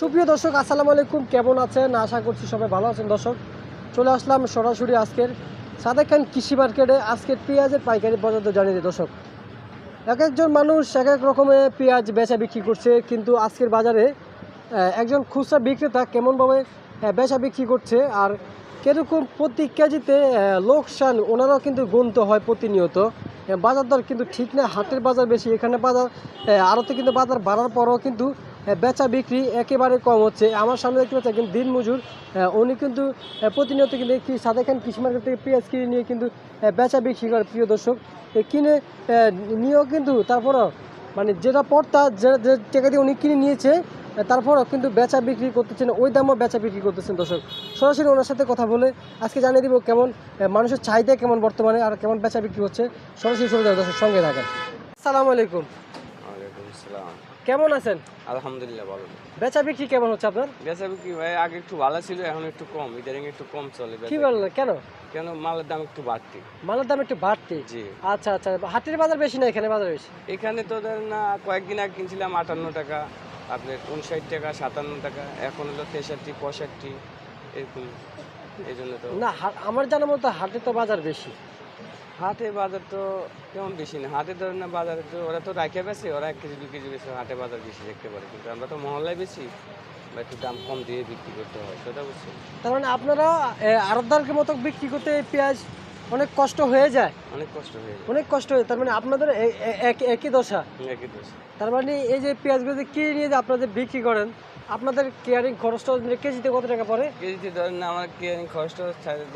সুপ্রিয় দর্শক, আসসালামু আলাইকুম। কেমন আছেন? আশা করছি সবাই ভালো আছেন। দর্শক, চলে আসলাম সরাসরি আজকের সাদেক খান কৃষি মার্কেটে। আজকের পেঁয়াজের পাইকারি দর জানিয়ে দিই, দর্শক। এক একজন মানুষ এক এক রকমের পেঁয়াজ বেচা বিক্রি করছে, কিন্তু আজকের বাজারে একজন খুচরা বিক্রেতা কেমনভাবে বেচা বিক্রি করছে আর কীরকম প্রতি কেজিতে লোকসান, ওনারাও কিন্তু গুনতে হয় প্রতিনিয়ত। বাজার দর কিন্তু ঠিক না, হাটের বাজার বেশি, এখানে বাজার আরতে কিন্তু বাজার বাড়ার পরও কিন্তু বেচা বিক্রি একেবারে কম হচ্ছে। আমার সামনে দেখতে পাচ্ছি একজন দিন মজুর উনি কিন্তু প্রতিনিয়ত কিন্তু একটি সাদা খান কৃষি মার্কেট থেকে পেঁয়াজ কিনে নিয়ে কিন্তু বেচা বিক্রি করে, প্রিয় দর্শক। কিনে নিয়েও কিন্তু তারপরও মানে যেটা পড়তা যে টাকা দিয়ে উনি কিনে নিয়েছে তারপরও কিন্তু বেচা বিক্রি করতেছেন ওই দামও বেচা বিক্রি করতেছেন দর্শক। সরাসরি ওনার সাথে কথা বলে আজকে জানিয়ে দিব কেমন মানুষের চাহিদা কেমন বর্তমানে আর কেমন বেচা বিক্রি হচ্ছে। সরাসরি শুরু যাবে দর্শক সঙ্গে থাকেন। আসসালামু আলাইকুম। কেমন আছেন? আলহামদুলিল্লাহ ভালো। বেচা বিক্রি কেমন হচ্ছে আপনার? বেচা বিক্রি ভাই আগে একটু ভালো ছিল এখন একটু কম ইদারিং একটু কম চলে কি বললেন কেন? কেন মালের দাম একটু বাড়তি। মালের দাম একটু বাড়তি? জি। আচ্ছা আচ্ছা হাটের বাজার বেশি না এখানে বাজার বেশি? এখানে তো না কয়েকদিন আগে কিনছিলাম আটান্ন টাকা আপনার উনষাট টাকা সাতান্ন টাকা এখন হলো তেষট্টি পঁয়ষট্টি এরকম। এই জন্য তো না হা- আমার জানা মতো হাটে তো বাজার বেশি। হাটে বাজার তো তেমন বেশি না। হাটে ধরেন না বাজারে তো ওরা তো রাখে বেশি ওরা এক কেজি দু কেজি বেশি হাটে বাজার বেশি দেখতে পারে। কিন্তু আমরা তো মহল্লায় বেশি বা একটু দাম কম দিয়ে বিক্রি করতে হয় সেটা বুঝছেন তার মানে আপনারা আরবদারকে মতো বিক্রি করতে এই পেঁয়াজ অনেক কষ্ট হয়ে যায়। অনেক কষ্ট হয়ে যায়। অনেক কষ্ট হয়ে তার মানে আপনাদের একই দশা। একই দোষ তার মানে এই যে পেঁয়াজগুলো যে কিনে নিয়ে যে আপনাদের বিক্রি করেন আপনাদের কেয়ারিং খরচটা মানে কেজিতে কত টাকা পড়ে? কেজিতে ধরেন না আমার কেয়ারিং খরচটা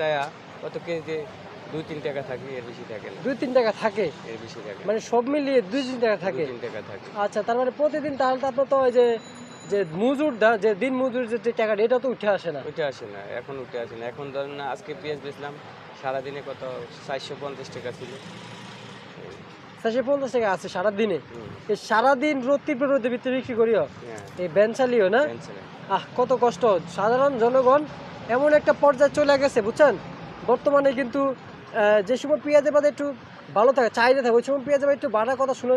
যায় কত কেজিতে দুই তিন টাকা থাকে এর বেশি থাকে না। দুই তিন টাকা থাকে? এর বেশি থাকে। মানে সব মিলিয়ে দুই তিন টাকা থাকে? তিন টাকা থাকে। আচ্ছা তার মানে প্রতিদিন তাহলে তো আপনার তো ওই যে যে মজুর দা যে দিন মজুর যে টাকাটা এটা তো উঠে আসে না। উঠে আসে না এখন উঠে আসে না। এখন ধরেন না আজকে পেঁয়াজ বেচলাম সারাদিনে কত? চারশো পঞ্চাশ টাকা ছিল। চারশো পঞ্চাশ টাকা আছে সারাদিনে। এই সারাদিন রোদ তীব্র রোদে ভিতরে বিক্রি করিও? হ্যাঁ। এই বেঞ্চালিও না? আহ কত কষ্ট। সাধারণ জনগণ এমন একটা পর্যায়ে চলে গেছে বুঝছেন? বর্তমানে কিন্তু যে সময় পেঁয়াজের বাদে একটু ভালো থাকে চাহিদা থাকে ওই সময় পেঁয়াজের একটু বাড়ার কথা শুনে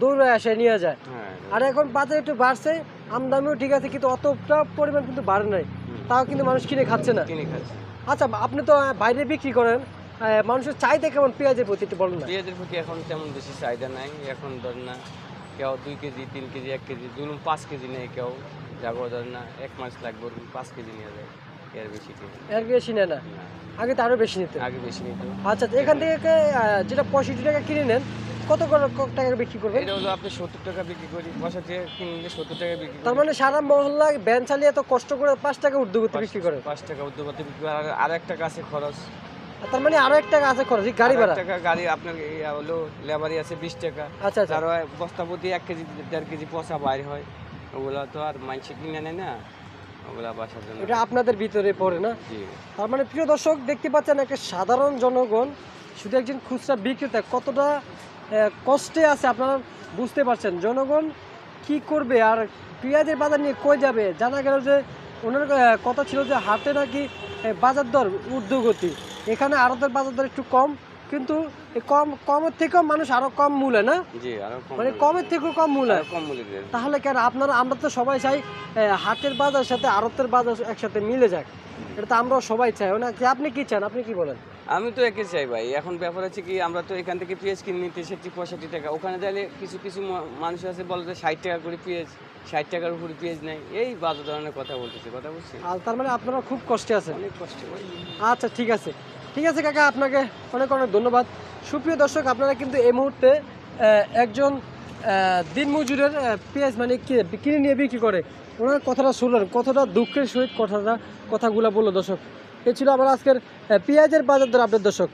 দৌড়ে আসে নিয়ে যায়। হ্যাঁ। আর এখন বাজার একটু বাড়ছে আমদামিও ঠিক আছে কিন্তু অতটা পরিমাণ কিন্তু বাড়ে নাই। তাও কিন্তু মানুষ কিনে খাচ্ছে না। কিনে খাচ্ছি। আচ্ছা আপনি তো বাইরে বিক্রি করেন মানুষের চাহিদা কেমন? পেঁয়াজের প্রতি একটু বলুন পেঁয়াজের প্রতি এখন তেমন বেশি চাহিদা নাই। এখন ধরেন না কেউ দুই কেজি তিন কেজি এক কেজি ধরুন পাঁচ কেজি নেই কেউ যাব ধরেন না এক মাস লাগবে পাঁচ কেজি নিয়ে যায় এর বেশি এর বেশি নেয় না? না। আগে তো আরও বেশি নিতে আগে বেশি নিত আচ্ছা এখান থেকে যেটা পঁয়ষট্টি টাকা কিনে নেন কত করে ক- টাকা বিক্রি করবেন? এটা হলো আপনি সত্তর টাকা বিক্রি করি পঁয়ষট্টি টাকা কিনলে সত্তর টাকা বিক্রি তার মানে সারা মহল্লা ভ্যান চালিয়ে এত কষ্ট করে পাঁচ টাকা ঊর্ধ্বগতি বিক্রি করে পাঁচ টাকা উদ্যোগতে বিক্রি করে আর- আর এক টাকা আছে খরচ। আর তার মানে আরও এক টাকা আছে খরচ এই গাড়ি ভাড়া? টাকা গাড়ি আপনার হলো লেবারি আছে বিশ টাকা। আচ্ছা আচ্ছা। তার বস্তা প্রতি এক কেজি দেড় কেজি পচা বাইর হয়। ওগুলা তো আর মাইনসে কিনে নেয় না। এটা আপনাদের ভিতরে পড়ে না? তার মানে প্রিয় দর্শক দেখতে পাচ্ছেন একটা সাধারণ জনগণ শুধু একজন খুচরা বিক্রেতা কতটা কষ্টে আছে আপনারা বুঝতে পারছেন। জনগণ কি করবে আর পেঁয়াজের বাজার নিয়ে কই যাবে? জানা গেল যে ওনার কথা ছিল যে হাটে নাকি বাজার দর ঊর্ধ্বগতি। এখানে আড়তের বাজার দর একটু কম কিন্তু কম কমের থেকেও মানুষ আরও কম মূলে না? মানে কমের থেকেও কম দেয়। তাহলে কেন? আপনারা আমরা তো সবাই চাই হাটের বাজার সাথে আড়তের বাজার একসাথে মিলে যাক। এটা তো আমরাও সবাই চাই না? আপনি কি চান? আপনি কি বলেন? আমি তো একে চাই ভাই। এখন ব্যাপার হচ্ছে কি আমরা তো এখান থেকে পেঁয়াজ কিনে নিতে তেষট্টি পঁয়ষট্টি টাকা। ওখানে যাইলে কিছু কিছু মানুষ আছে বলে যে ষাট টাকা করে পেঁয়াজ ষাট টাকার উপরে পেঁয়াজ নেই। এই বাজার ধরনের কথা বলতেছে কথা বলছি। আর তার মানে আপনারা খুব কষ্টে আছেন। অনেক কষ্টে আচ্ছা ঠিক আছে। ঠিক আছে কাকা আপনাকে অনেক অনেক ধন্যবাদ। সুপ্রিয় দর্শক আপনারা কিন্তু এই মুহূর্তে একজন আহ, দিনমজুরের আহ, পেঁয়াজ মানে কি- কিনে নিয়ে বিক্রি করে। ওনার কথাটা শুনলেন কতটা দুঃখের সহিত কথাটা কথাগুলো বলল দর্শক। এ ছিল আমার আজকের পেঁয়াজের বাজার দর আপনার দর্শক।